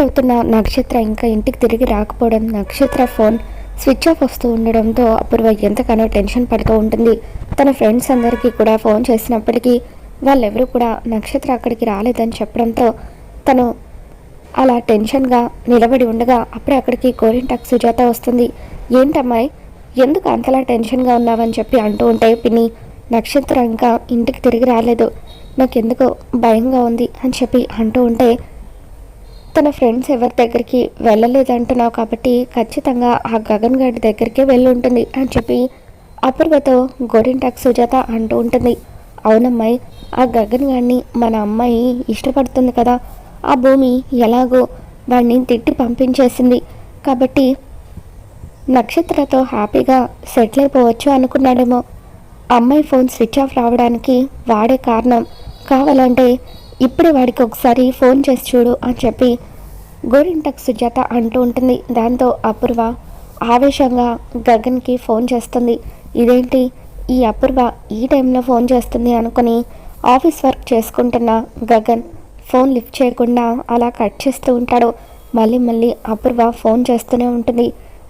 Late అవుతున్న నక్షత్ర ఇంకా ఇంటికి తిరిగి రాకపోవడం నక్షత్ర ఫోన్ స్విచ్ ఆఫ్ వస్తూ ఉండడంతో అపూర్వ ఎంతగానో టెన్షన్ పడుతూ ఉంటుంది. తన ఫ్రెండ్స్ అందరికీ కూడా ఫోన్ చేసినప్పటికీ వాళ్ళెవరూ కూడా నక్షత్ర అక్కడికి రాలేదని చెప్పడంతో తను అలా టెన్షన్గా నిలబడి ఉండగా అప్పుడే అక్కడికి గోరింటాక్ సుజాత వస్తుంది. ఏంటమ్మాయి ఎందుకు అంతలా టెన్షన్గా ఉన్నావని చెప్పి అంటూ ఉంటే పిన్ని నక్షత్రం ఇంకా ఇంటికి తిరిగి రాలేదు. నాకెందుకో భయంగా ఉంది అని చెప్పి అంటూ ఉంటే తన ఫ్రెండ్స్ ఎవరి దగ్గరికి వెళ్ళలేదంటున్నావు కాబట్టి ఖచ్చితంగా ఆ గగన్ గారి దగ్గరికే వెళ్ళి ఉంటుంది అని చెప్పి అపూర్వతో గోరింటాక్ సుజాత అంటూ ఉంటుంది. అవునమ్మాయి ఆ గగన్ గారిని మన అమ్మాయి ఇష్టపడుతుంది కదా. ఆ భూమి ఎలాగో వాడిని తిట్టి పంపించేసింది. కాబట్టి నక్షత్రతో హ్యాపీగా సెటిల్ అయిపోవచ్చు అనుకున్నాడేమో. అమ్మాయి ఫోన్ స్విచ్ ఆఫ్ రావడానికి వాడే కారణం కావాలంటే ఇప్పుడే వాడికి ఒకసారి ఫోన్ చేసి చూడు అని చెప్పి గోరింటక్ సుజాత అంటూ ఉంటుంది. దాంతో అపూర్వ ఆవేశంగా గగన్కి ఫోన్ చేస్తుంది. ఇదేంటి? ఈ అపూర్వ ఈ టైంలో ఫోన్ చేస్తుంది అనుకుని ఆఫీస్ వర్క్ చేసుకుంటున్న గగన్ ఫోన్ లిఫ్ట్ చేయకుండా అలా కట్ చేస్తూ ఉంటాడు. మళ్ళీ మళ్ళీ అపూర్వ ఫోన్ చేస్తూనే ఉంటుంది.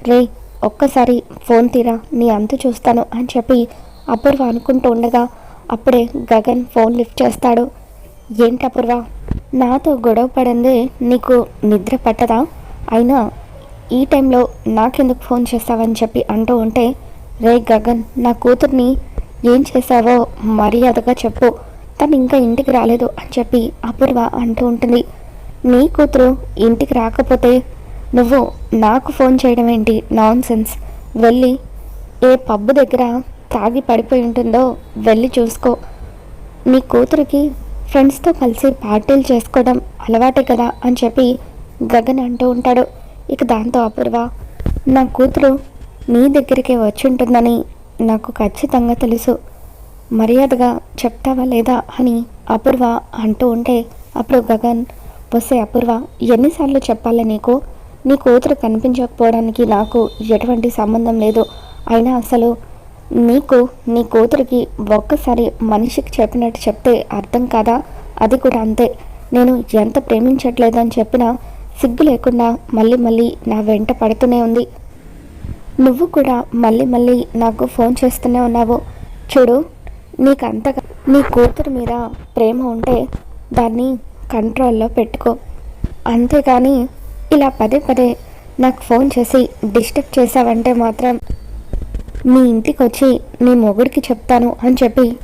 రే ఒక్కసారి ఫోన్ తీరా నీ అంతు చూస్తాను అని చెప్పి అపూర్వ అనుకుంటూ ఉండగా అప్పుడే గగన్ ఫోన్ లిఫ్ట్ చేస్తాడు. ఏంటి అపూర్వ? నాతో గొడవ పడిందే నీకు నిద్ర పట్టదా? అయినా ఈ టైంలో నాకెందుకు ఫోన్ చేస్తావని చెప్పి అంటూ ఉంటే రే గగన్ నా కూతుర్ని ఏం చేశావో మర్యాదగా చెప్పు. తను ఇంకా ఇంటికి రాలేదు అని చెప్పి అపూర్వ అంటూ ఉంటుంది. నీ కూతురు ఇంటికి రాకపోతే నువ్వు నాకు ఫోన్ చేయడం ఏంటి? నాన్ సెన్స్ వెళ్ళి ఏ పబ్బు దగ్గర తాగి పడిపోయి ఉంటుందో వెళ్ళి చూసుకో. నీ కూతురికి ఫ్రెండ్స్తో కలిసి పార్టీలు చేసుకోవడం అలవాటే కదా అని చెప్పి గగన్ అంటూ ఉంటాడు. ఇక దాంతో అపూర్వ నా కూతురు నీ దగ్గరికే వచ్చి ఉంటుందని నాకు ఖచ్చితంగా తెలుసు. మర్యాదగా చెప్తావా లేదా అని అపూర్వ అంటూ ఉంటే అప్పుడు గగన్ వస్తే అపూర్వ ఎన్నిసార్లు చెప్పాలి నీకు? నీ కూతురు కనిపించకపోవడానికి నాకు ఎటువంటి సంబంధం లేదు. అయినా అసలు నీకు నీ కూతురికి ఒక్కసారి మనిషికి చెప్పినట్టు చెప్తే అర్థం కాదా? అది కూడా అంతే. నేను ఎంత ప్రేమించట్లేదని చెప్పినా సిగ్గు లేకుండా మళ్ళీ మళ్ళీ నా వెంట పడుతూనే ఉంది. నువ్వు కూడా మళ్ళీ మళ్ళీ నాకు ఫోన్ చేస్తూనే ఉన్నావు. చూడు నీకు అంతగా నీ కూతురు మీద ప్రేమ ఉంటే దాన్ని కంట్రోల్లో పెట్టుకో. అంతేకాని ఇలా పదే పదే నాకు ఫోన్ చేసి డిస్టర్బ్ చేసావంటే మాత్రం మీ ఇంటికి వచ్చి నీ మొగుడికి చెప్తాను అని చెప్పి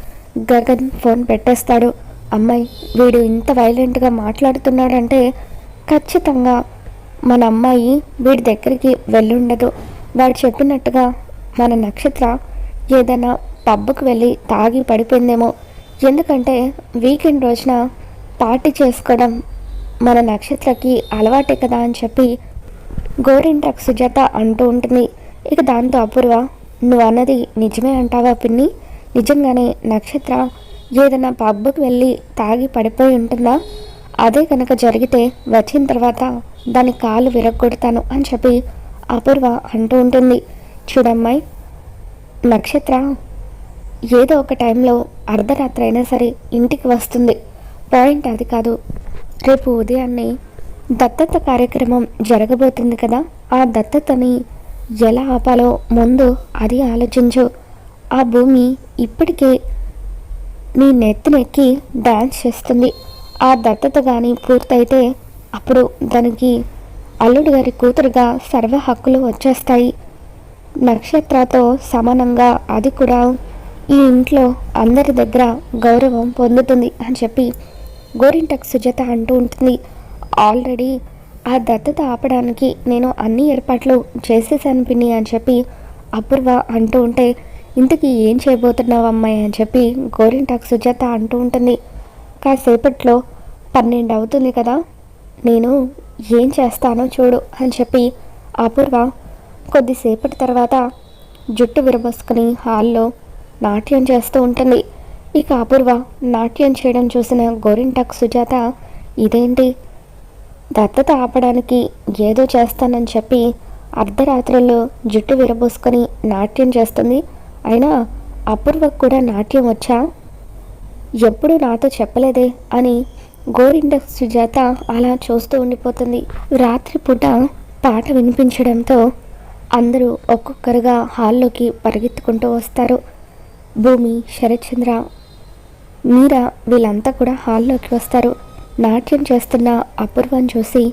గగన్ ఫోన్ పెట్టేస్తాడు. అమ్మాయి వీడు ఇంత వైలెంట్గా మాట్లాడుతున్నాడంటే ఖచ్చితంగా మన అమ్మాయి వీడి దగ్గరికి వెళ్ళుండదు. వాడు చెప్పినట్టుగా మన నక్షత్ర ఏదైనా పబ్కి వెళ్ళి తాగి పడిపోయిందేమో. ఎందుకంటే వీకెండ్ రోజున పార్టీ చేసుకోవడం మన నక్షత్రకి అలవాటే కదా అని చెప్పి గోరింటాక్ సుజాత అంటూ ఉంటుంది. ఇక దాంతో అపూర్వ నువ్వు అన్నది నిజమే అంటావా పిన్ని? నిజంగానే నక్షత్ర ఏదైనా పబ్బుకి వెళ్ళి తాగి పడిపోయి ఉంటుందా? అదే కనుక జరిగితే వచ్చిన తర్వాత దాని కాలు విరగొడతాను అని చెప్పి అపూర్వ అంటూ ఉంటుంది. చూడమ్మాయి నక్షత్ర ఏదో ఒక టైంలో అర్ధరాత్రి అయినా సరే ఇంటికి వస్తుంది. పాయింట్ అది కాదు. రేపు ఉదయాన్నే దత్తత కార్యక్రమం జరగబోతుంది కదా? ఆ దత్తతని ఎలా ఆపాలో ముందు అది ఆలోచించు. ఆ భూమి ఇప్పటికే నీ నెత్తినెక్కి డ్యాన్స్ చేస్తుంది. ఆ దత్తత కానీ పూర్తయితే అప్పుడు దానికి అల్లుడు గారి కూతురుగా సర్వ హక్కులు వచ్చేస్తాయి. నక్షత్రతో సమానంగా అది కూడా ఈ ఇంట్లో అందరి దగ్గర గౌరవం పొందుతుంది అని చెప్పి గోరింటక్ సుజాత అంటూ ఉంటుంది. ఆల్రెడీ ఆ దత్తత ఆపడానికి నేను అన్ని ఏర్పాట్లు చేసేసాను పిన్ని అని చెప్పి అపూర్వ అంటూ ఉంటే ఇంతకీ ఏం చేయబోతున్నావు అమ్మాయి అని చెప్పి గోరింటాక్ సుజాత అంటూ ఉంటుంది. కాసేపట్లో పన్నెండు అవుతుంది కదా నేను ఏం చేస్తానో చూడు అని చెప్పి అపూర్వ కొద్దిసేపటి తర్వాత జుట్టు విరబోసుకుని హాల్లో నాట్యం చేస్తూ ఉంటుంది. ఇక అపూర్వ నాట్యం చేయడం చూసిన గోరింటాక్ సుజాత ఇదేంటి? దత్తత ఆపడానికి ఏదో చేస్తానని చెప్పి అర్ధరాత్రుల్లో జుట్టు విరబోసుకొని నాట్యం చేస్తుంది. అయినా అపూర్వకు కూడా నాట్యం వచ్చా? ఎప్పుడు నాతో చెప్పలేదే అని గోరింట సుజాత అలా చూస్తూ ఉండిపోతుంది. రాత్రిపూట పాట వినిపించడంతో అందరూ ఒక్కొక్కరుగా హాల్లోకి పరిగెత్తుకుంటూ వస్తారు. భూమి శరత్చంద్ర మీరా వీళ్ళంతా కూడా హాల్లోకి వస్తారు. నాట్యం చేస్తున్న అపూర్వం చూసి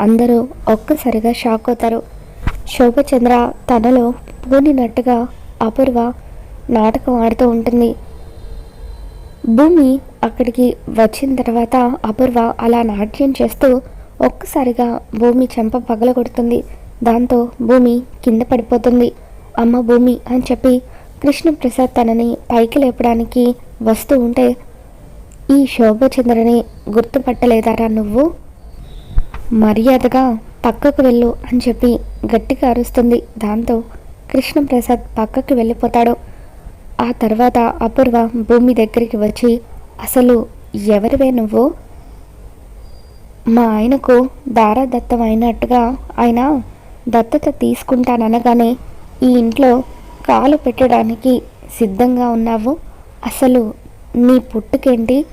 అందరూ ఒక్కసారిగా షాక్ అవుతారు. శోభచంద్ర తనలో పూనినట్టుగా అపూర్వ నాటకం ఆడుతూ ఉంటుంది. భూమి అక్కడికి వచ్చిన తర్వాత అపూర్వ అలా నాట్యం చేస్తూ ఒక్కసారిగా భూమి చెంప పగలగొడుతుంది. దాంతో భూమి కింద పడిపోతుంది. అమ్మ భూమి అని చెప్పి కృష్ణప్రసాద్ తనని పైకి లేపడానికి వస్తూ ఉంటే ఈ శోభచంద్రని గుర్తుపట్టలేదారా నువ్వు? మర్యాదగా పక్కకు వెళ్ళు అని చెప్పి గట్టిగా అరుస్తుంది దాంతో కృష్ణప్రసాద్ పక్కకు వెళ్ళిపోతాడు. ఆ తర్వాత అపూర్వ భూమి దగ్గరికి వచ్చి అసలు ఎవరివే నువ్వు? మా ఆయనకు దారాదత్తం అయినట్టుగా ఆయన దత్తత తీసుకుంటాననగానే ఈ ఇంట్లో కాలు పెట్టడానికి సిద్ధంగా ఉన్నావు? అసలు నీ పుట్టుకేంటి?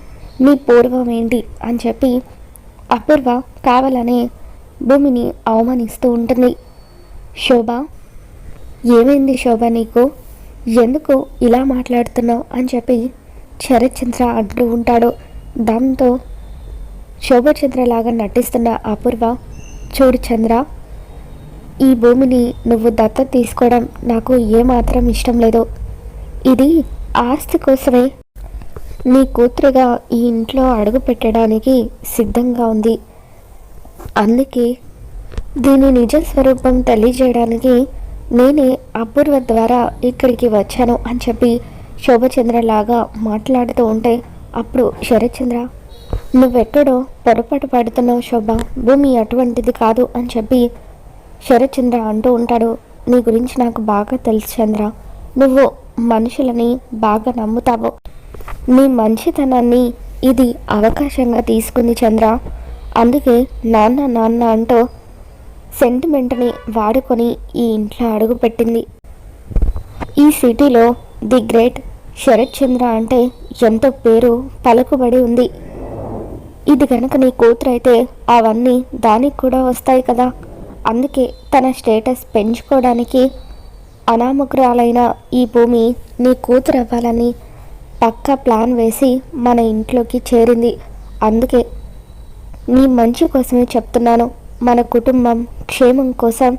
నీ పూర్వం ఏంటి? అని చెప్పి అపూర్వ కావాలనే భూమిని అవమానిస్తూ ఉంటుంది. శోభ ఏమైంది శోభ నీకు? ఎందుకు ఇలా మాట్లాడుతున్నావు? అని చెప్పి శరత్చంద్ర అంటూ ఉంటాడు. దాంతో శోభచంద్రలాగా నటిస్తున్న అపూర్వ చూడు చంద్ర ఈ భూమిని నువ్వు దత్త తీసుకోవడం నాకు ఏమాత్రం ఇష్టం లేదు. ఇది ఆస్తి కోసమే నీ కూతురుగా ఈ ఇంట్లో అడుగు పెట్టడానికి సిద్ధంగా ఉంది. అందుకే దీని నిజ స్వరూపం తెలియజేయడానికి నేనే అపూర్వ ద్వారా ఇక్కడికి వచ్చాను అని చెప్పి శోభచంద్రలాగా మాట్లాడుతూ ఉంటే అప్పుడు శరత్చంద్ర నువ్వెక్కడో పొరపాటు పడుతున్నావు శోభ భూమి అటువంటిది కాదు అని చెప్పి శరత్చంద్ర అంటూ ఉంటాడు. నీ గురించి నాకు బాగా తెలుసు చంద్ర. నువ్వు మనుషులని బాగా నమ్ముతావు. నీ మంచితనాన్ని ఇది అవకాశంగా తీసుకుంది చంద్ర. అందుకే నాన్న నాన్న అంటూ సెంటిమెంట్ని వాడుకొని ఈ ఇంట్లో అడుగుపెట్టింది ఈ సిటీలో ది గ్రేట్ శరత్ చంద్ర అంటే ఎంతో పేరు పలుకుబడి ఉంది. ఇది కనుక నీ కూతురు అయితే అవన్నీ దానికి కూడా వస్తాయి కదా. అందుకే తన స్టేటస్ పెంచుకోవడానికి అనామకురాలైన ఈ భూమి నీ కూతురు అవ్వాలని పక్క ప్లాన్ వేసి మన ఇంట్లోకి చేరింది. అందుకే నీ మంచి కోసమే చెప్తున్నాను. మన కుటుంబం క్షేమం కోసం.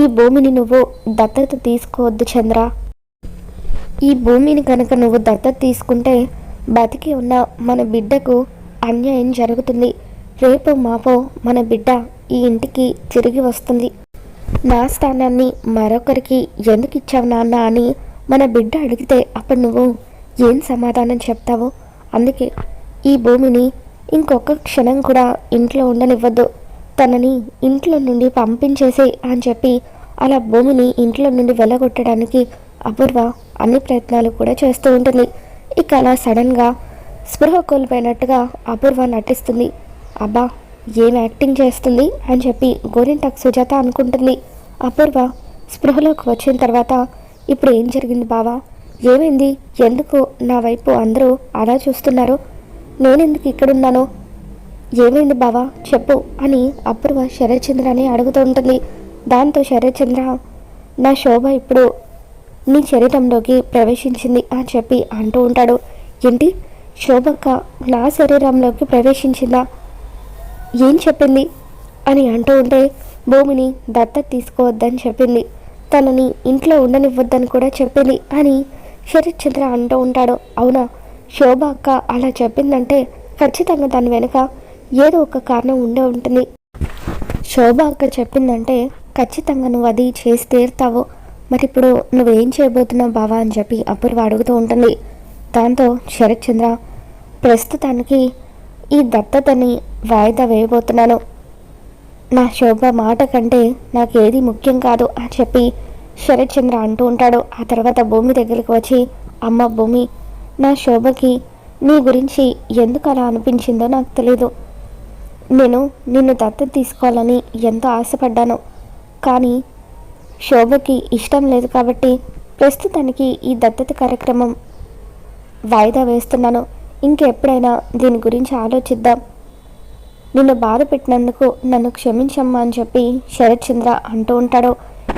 ఈ భూమిని నువ్వు దత్తత తీసుకోవద్దు చంద్ర. ఈ భూమిని కనుక నువ్వు దత్తత తీసుకుంటే బతికి ఉన్న మన బిడ్డకు అన్యాయం జరుగుతుంది. రేపు మాపో మన బిడ్డ ఈ ఇంటికి తిరిగి వస్తుంది. నా స్థానాన్ని మరొకరికి ఎందుకు ఇచ్చావు నాన్న అని మన బిడ్డ అడిగితే అప్పుడు నువ్వు ఏం సమాధానం చెప్తావో? అందుకే ఈ భూమిని ఇంకొక క్షణం కూడా ఇంట్లో ఉండనివ్వద్దు. తనని ఇంట్లో నుండి పంపించేసే అని చెప్పి అలా భూమిని ఇంట్లో నుండి వెళ్ళగొట్టడానికి అపూర్వ అన్ని ప్రయత్నాలు కూడా చేస్తూ ఉంటుంది. ఇక అలా సడన్గా స్పృహ కోల్పోయినట్టుగా అపూర్వ నటిస్తుంది. అబ్బా ఏం యాక్టింగ్ చేస్తుంది? అని చెప్పి గోరింటాక్ సుజాత అనుకుంటుంది. అపూర్వ స్పృహలోకి వచ్చిన తర్వాత ఇప్పుడు ఏం జరిగింది బావా? ఏమైంది? ఎందుకు నా వైపు అందరూ అలా చూస్తున్నారు? నేనెందుకు ఇక్కడున్నాను? ఏమైంది బావా? చెప్పు అని అపూర్వ శరత్చంద్రని అడుగుతూ ఉంటుంది. దాంతో శరత్చంద్ర నా శోభ ఇప్పుడు నీ శరీరంలోకి ప్రవేశించింది అని చెప్పి అంటూ ఉంటాడు. ఏంటి? శోభక్క నా శరీరంలోకి ప్రవేశించిందా? ఏం చెప్పింది? అని అంటూ ఉంటే భూమిని దత్త తీసుకోవద్దని చెప్పింది. తనని ఇంట్లో ఉండనివ్వద్దని కూడా చెప్పింది అని శరత్చంద్ర అంటూ ఉంటాడు. అవునా? శోభ అక్క అలా చెప్పిందంటే ఖచ్చితంగా దాని వెనుక ఏదో ఒక కారణం ఉండే ఉంటుంది. శోభ అక్క చెప్పిందంటే ఖచ్చితంగా నువ్వు అది చేసి తీరుతావు. మరి ఇప్పుడు నువ్వేం చేయబోతున్నావు బావా అని చెప్పి అపూర్వ అడుగుతూ ఉంటుంది. దాంతో శరత్చంద్ర ప్రస్తుతానికి ఈ దత్తతని వాయిదా వేయబోతున్నాను. నా శోభ మాట కంటే నాకు ఏది ముఖ్యం కాదు అని చెప్పి శరత్చంద్ర అంటూ ఉంటాడు. ఆ తర్వాత భూమి దగ్గరికి వచ్చి అమ్మ భూమి నా శోభకి నీ గురించి ఎందుకు అలా అనిపించిందో నాకు తెలీదు. నేను నిన్ను దత్తత తీసుకోవాలని ఎంతో ఆశపడ్డాను. కానీ శోభకి ఇష్టం లేదు కాబట్టి ప్రస్తుతానికి ఈ దత్తత కార్యక్రమం వాయిదా వేస్తున్నాను. ఇంకెప్పుడైనా దీని గురించి ఆలోచిద్దాం. నిన్ను బాధ పెట్టినందుకు నన్ను క్షమించమ్మా అని చెప్పి శరత్చంద్ర అంటూ ఉంటాడు.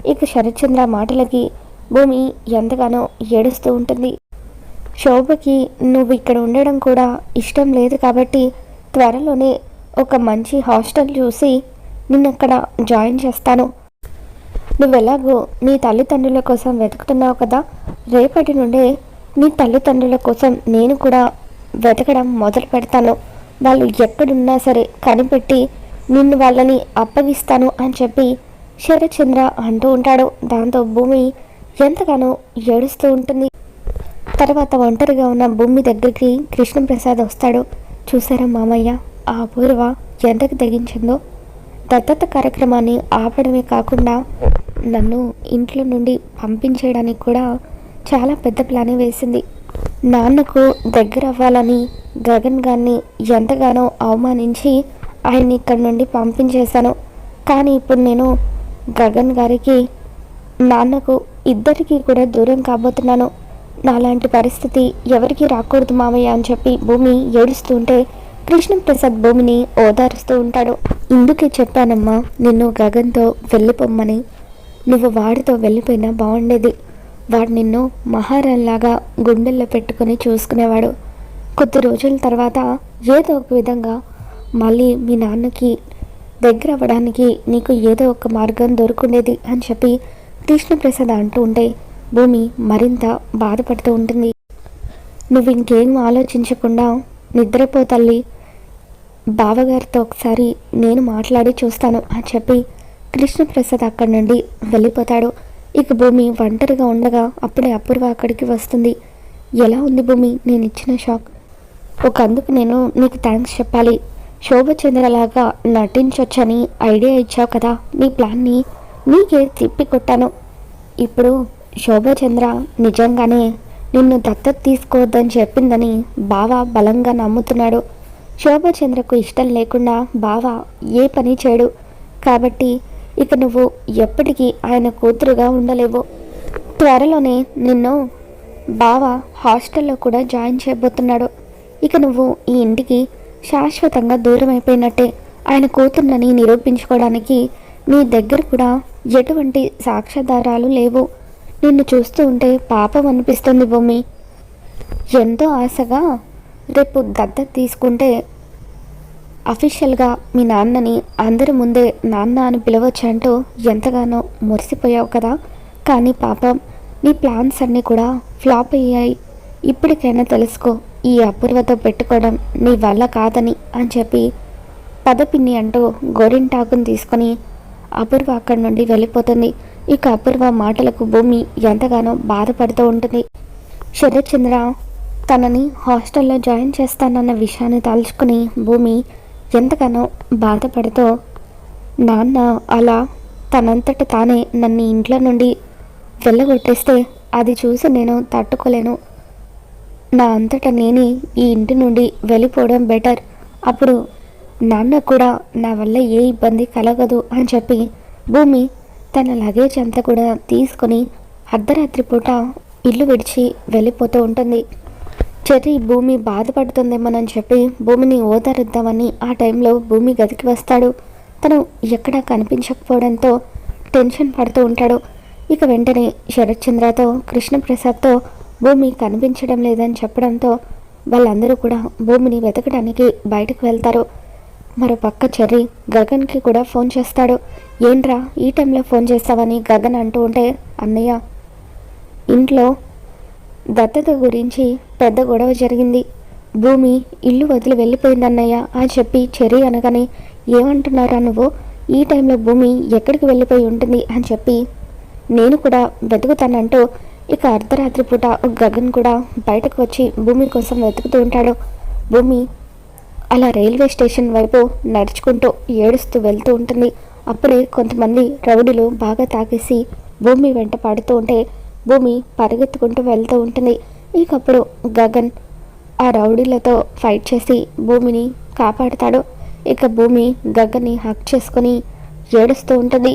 ఇక శరత్చంద్ర మాటలకి భూమి ఎంతగానో ఏడుస్తూ ఉంటుంది. శోభకి నువ్వు ఇక్కడ ఉండడం కూడా ఇష్టం లేదు కాబట్టి త్వరలోనే ఒక మంచి హాస్టల్ చూసి నిన్ను అక్కడ జాయిన్ చేస్తాను. నువ్వెలాగో నీ తల్లిదండ్రుల కోసం వెతుకుతున్నావు కదా? రేపటి నుండే నీ తల్లిదండ్రుల కోసం నేను కూడా వెతకడం మొదలు పెడతాను. వాళ్ళు ఎక్కడున్నా సరే కనిపెట్టి నిన్ను వాళ్ళని అప్పగిస్తాను అని చెప్పి శరత్చంద్ర అంటూ ఉంటాడు. దాంతో భూమి ఎంతగానో ఏడుస్తూ ఉంటుంది. తర్వాత ఒంటరిగా ఉన్న భూమి దగ్గరికి కృష్ణప్రసాద్ వస్తాడు. చూసారా మామయ్య ఆ పూర్వ ఎంతకు తెగించిందో? దత్తత కార్యక్రమాన్ని ఆపడమే కాకుండా నన్ను ఇంట్లో నుండి పంపించేయడానికి కూడా చాలా పెద్ద ప్లానే వేసింది. నాన్నకు దగ్గర అవ్వాలని గగన్ గారిని ఎంతగానో అవమానించి ఆయన్ని ఇక్కడి నుండి పంపించేశాను. కానీ ఇప్పుడు నేను గగన్ గారికి నాన్నకు ఇద్దరికి కూడా దూరం కాబోతున్నాను. నాలాంటి పరిస్థితి ఎవరికి రాకూడదు మామయ్య అని చెప్పి భూమి ఏడుస్తుంటే కృష్ణప్రసాద్ భూమిని ఓదారుస్తూ ఉంటాడు. ఇందుకే చెప్పానమ్మా నిన్ను గగన్తో వెళ్ళిపోమ్మని. నువ్వు వాడితో వెళ్ళిపోయినా బాగుండేది వాడు నిన్ను మహారాణ్లాగా గుండెల్లో పెట్టుకొని చూసుకునేవాడు. కొద్ది రోజుల తర్వాత ఏదో ఒక విధంగా మళ్ళీ మీ నాన్నకి దగ్గర అవ్వడానికి నీకు ఏదో ఒక మార్గం దొరుకుండేది అని చెప్పి కృష్ణప్రసాద్ అంటూ ఉంటే భూమి మరింత బాధపడుతూ ఉంటుంది. నువ్వు ఇంకేం ఆలోచించకుండా నిద్రపో తల్లి. బావగారితో ఒకసారి నేను మాట్లాడి చూస్తాను అని చెప్పి కృష్ణప్రసాద్ అక్కడి నుండి వెళ్ళిపోతాడు. ఇక భూమి ఒంటరిగా ఉండగా అప్పుడే అపూర్వ అక్కడికి వస్తుంది. ఎలా ఉంది భూమి? నేను ఇచ్చిన షాక్. ఒక అందుకు నేను నీకు థ్యాంక్స్ చెప్పాలి. శోభచంద్రలాగా నటించొచ్చని ఐడియా ఇచ్చావు కదా నీ ప్లాన్ని నీకే తిప్పి కొట్టాను. ఇప్పుడు శోభచంద్ర నిజంగానే నిన్ను దత్తత తీసుకోవద్దని చెప్పిందని బావ బలంగా నమ్ముతున్నాడు. శోభచంద్రకు ఇష్టం లేకుండా బావ ఏ పని చేయడు. కాబట్టి ఇక నువ్వు ఎప్పటికీ ఆయన కూతురుగా ఉండలేవు. త్వరలోనే నిన్ను బావ హాస్టల్లో కూడా జాయిన్ చేయబోతున్నాడు. ఇక నువ్వు ఈ ఇంటికి శాశ్వతంగా దూరం అయిపోయినట్టే ఆయన కూతుర్నని నిరూపించుకోవడానికి నీ దగ్గర కూడా ఎటువంటి సాక్ష్యాధారాలు లేవు. నిన్ను చూస్తూ ఉంటే పాపం అనిపిస్తుంది భూమి ఎంతో ఆశగా రేపు దత్త తీసుకుంటే అఫీషియల్గా మీ నాన్నని అందరి ముందే నాన్న అని పిలవచ్చు అంటూ ఎంతగానో మురిసిపోయావు కదా. కానీ పాపం నీ ప్లాన్స్ అన్నీ కూడా ఫ్లాప్ అయ్యాయి. ఇప్పటికైనా తెలుసుకో ఈ అపూర్వతో పెట్టుకోవడం నీ వల్ల కాదని అని చెప్పి పదపిన్ని అంటూ గోరింటాకుని తీసుకొని అపూర్వ అక్కడి నుండి వెళ్ళిపోతుంది. ఇక అపూర్వ మాటలకు భూమి ఎంతగానో బాధపడుతూ ఉంటుంది. శరత్చంద్ర తనని హాస్టల్లో జాయిన్ చేస్తానన్న విషయాన్ని తలుచుకుని భూమి ఎంతగానో బాధపడుతూ నాన్న అలా తనంతట తానే నన్ను ఇంట్లో నుండి వెళ్ళగొట్టేస్తే అది చూసి నేను తట్టుకోలేను. నా అంతట నేనే ఈ ఇంటి నుండి వెళ్ళిపోవడం బెటర్. అప్పుడు నాన్న కూడా నా వల్ల ఏ ఇబ్బంది కలగదు అని చెప్పి భూమి తన లగేజ్ అంతా కూడా తీసుకొని అర్ధరాత్రి పూట ఇల్లు విడిచి వెళ్ళిపోతూ ఉంటుంది. చెర్రీ భూమి బాధపడుతుందేమోనని చెప్పి భూమిని ఓదారుద్దామని ఆ టైంలో భూమి గదికి వస్తాడు. తను ఎక్కడా కనిపించకపోవడంతో టెన్షన్ పడుతూ ఉంటాడు. ఇక వెంటనే శరత్చంద్రతో కృష్ణప్రసాద్తో భూమి కనిపించడం లేదని చెప్పడంతో వాళ్ళందరూ కూడా భూమిని వెతకడానికి బయటకు వెళ్తారు. మరో పక్క చెర్రి గగన్కి కూడా ఫోన్ చేస్తాడు. ఏంట్రా ఈ టైంలో ఫోన్ చేస్తావని గగన్ అంటూ ఉంటే అన్నయ్య ఇంట్లో దత్తత గురించి పెద్ద గొడవ జరిగింది. భూమి ఇల్లు వదిలి వెళ్ళిపోయిందన్నయ్య అని చెప్పి చెర్రీ అనగానే ఏమంటున్నారా నువ్వు? ఈ టైంలో భూమి ఎక్కడికి వెళ్ళిపోయి ఉంటుంది? అని చెప్పి నేను కూడా వెతుకుతానంటూ ఇక అర్ధరాత్రి పూట గగన్ కూడా బయటకు వచ్చి భూమి కోసం వెతుకుతూ ఉంటాడు. భూమి అలా రైల్వే స్టేషన్ వైపు నడుచుకుంటూ ఏడుస్తూ వెళ్తూ ఉంటుంది. అప్పుడే కొంతమంది రౌడీలు బాగా తాగేసి భూమి వెంట పడుతూ ఉంటే భూమి పరిగెత్తుకుంటూ వెళ్తూ ఉంటుంది. ఇకప్పుడు గగన్ ఆ రౌడీలతో ఫైట్ చేసి భూమిని కాపాడుతాడు. ఇక భూమి గగ్గని హక్ చేసుకొని ఏడుస్తూ ఉంటుంది.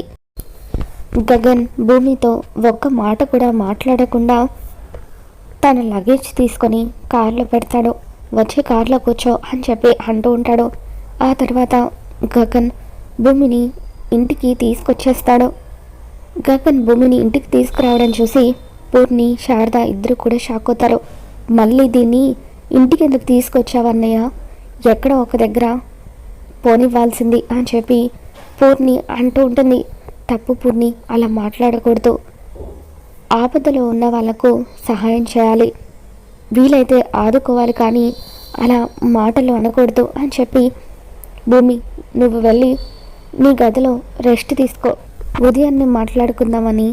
గగన్ భూమితో ఒక్క మాట కూడా మాట్లాడకుండా తన లగేజ్ తీసుకొని కార్లో పెడతాడు. వచ్చే కార్లో కూర్చో అని చెప్పి అంటూ ఉంటాడు. ఆ తర్వాత గగన్ భూమిని ఇంటికి తీసుకొచ్చేస్తాడు. గగన్ భూమిని ఇంటికి తీసుకురావడం చూసి పూర్ణి శారద ఇద్దరు కూడా షాక్ అవుతారు. మళ్ళీ దీన్ని ఇంటికి ఎందుకు తీసుకొచ్చావన్నయ్య ఎక్కడో ఒక దగ్గర పోనివ్వాల్సింది అని చెప్పి పూర్ణి అంటూ ఉంటుంది. తప్పు పూర్ణి అలా మాట్లాడకూడదు. ఆపదలో ఉన్న వాళ్ళకు సహాయం చేయాలి. వీలైతే ఆదుకోవాలి కానీ అలా మాటలు అనకూడదు అని చెప్పి భూమి నువ్వు వెళ్ళి నీ గదిలో రెస్ట్ తీసుకో. ఉదయాన్నే మాట్లాడుకుందామని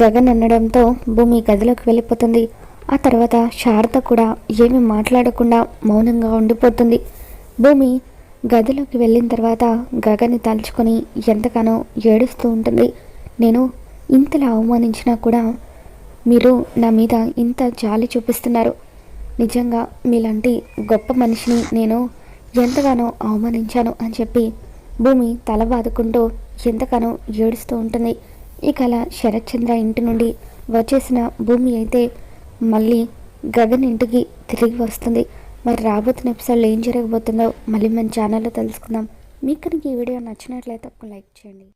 గగన్ అనడంతో భూమి గదిలోకి వెళ్ళిపోతుంది. ఆ తర్వాత శారద కూడా ఏమీ మాట్లాడకుండా మౌనంగా ఉండిపోతుంది. భూమి గదిలోకి వెళ్ళిన తర్వాత గగన్ని తలుచుకొని ఎంతగానో ఏడుస్తూ ఉంటుంది. నేను ఇంతలా అవమానించినా కూడా మీరు నా మీద ఇంత జాలి చూపిస్తున్నారు. నిజంగా మీలాంటి గొప్ప మనిషిని నేను ఎంతగానో అవమానించాను అని చెప్పి భూమి తల బాదుకుంటూ ఎంతగానో ఏడుస్తూ ఉంటుంది. ఇక అలా శరత్చంద్ర ఇంటి నుండి వచ్చేసిన భూమి అయితే మళ్ళీ గగన్ ఇంటికి తిరిగి వస్తుంది. మరి రాబోతున్న ఎపిసోడ్లో ఏం జరగబోతుందో మళ్ళీ మన ఛానల్లో తెలుసుకుందాం. మీకు కనుక ఈ వీడియో నచ్చినట్లయితే ఒక లైక్ చేయండి.